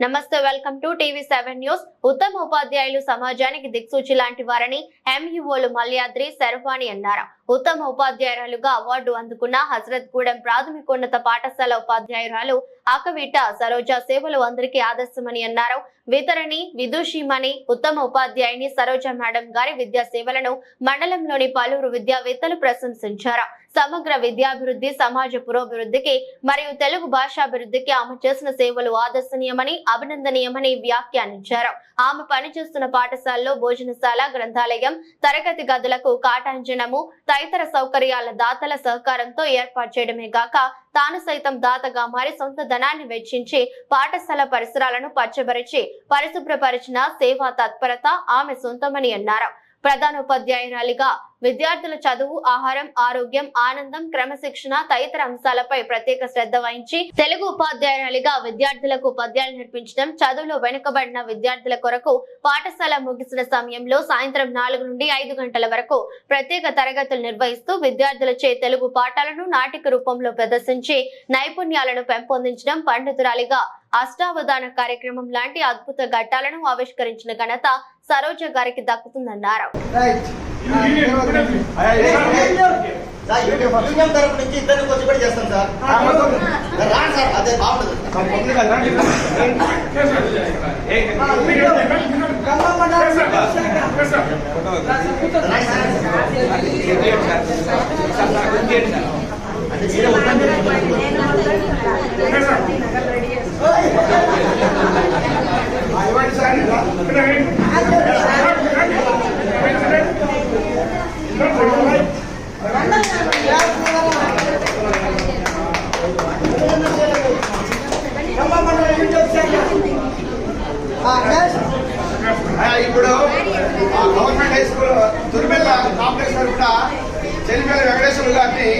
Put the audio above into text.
నమస్తే welcome to TV seven news. ఉత్తమ ఉపాధ్యాయులు సమాజానికి దిక్సూచి లాంటి వారని ఎంఈఓలు మల్యాద్రి శర్వాణి అన్నారు. ఉత్తమ ఉపాధ్యాయురాలుగా అవార్డు అందుకున్న హజరత్ గూడెం ప్రాథమికోన్నత పాఠశాల ఉపాధ్యాయురాలు ఆకవీట సరోజ సేవలు అందరికీ ఆదర్శమని అన్నారు. వితరణి విదూషిమణి ఉత్తమ ఉపాధ్యాయుని సరోజ మేడం గారి విద్యా సేవలను మండలంలోని పలువురు విద్యావేత్తలు ప్రశంసించారు. సమగ్ర విద్యాభివృద్ధి సమాజ పురోభివృద్ధికి మరియు తెలుగు భాషాభివృద్ధికి ఆమె చేసిన సేవలు ఆదర్శనీయమని అభినందనీయమని వ్యాఖ్యానించారు. ఆమె పనిచేస్తున్న పాఠశాలలో భోజనశాల గ్రంథాలయం తరగతి గదులకు కాటాంజనము తదితర సౌకర్యాల దాతల సహకారంతో ఏర్పాటు చేయడమే గాక తాను సైతం దాతగా మారి సొంత ధనాన్ని వెచ్చించి పాఠశాల పరిసరాలను పచ్చబరిచి పరిశుభ్రపరిచిన సేవా తత్పరత ఆమె సొంతమని అన్నారు. ప్రధానోపాధ్యాయురాలిగా విద్యార్థుల చదువు ఆహారం ఆరోగ్యం ఆనందం క్రమశిక్షణ తదితర అంశాలపై ప్రత్యేక శ్రద్ధ వహించి తెలుగు ఉపాధ్యాయురాలిగా విద్యార్థులకు పద్యాలు నేర్పించడం చదువులో వెనుకబడిన విద్యార్థుల కొరకు పాఠశాల ముగిసిన సమయంలో సాయంత్రం నాలుగు నుండి ఐదు గంటల వరకు ప్రత్యేక తరగతులు నిర్వహిస్తూ విద్యార్థులచే తెలుగు పాఠాలను నాటిక రూపంలో ప్రదర్శించి నైపుణ్యాలను పెంపొందించడం పండితురాలిగా అష్టావధాన కార్యక్రమం లాంటి అద్భుత ఘట్టాలను ఆవిష్కరించిన ఘనత సరోజ గారికి దక్కుతుందన్నారు రైట్ సార్ యూనియన్ యూనియన్ తరపు నుంచి ఇద్దరిని వచ్చి కూడా చేస్తాం సార్ రాండి సార్ అదే బాగుంటుంది ఖమ్మం మండలం అంటే మీరే ఉండండి. ఇప్పుడు ఆ government high school Turimella complex కూడా చెల్లిపల్లి వెంకటేశ్వర గారిని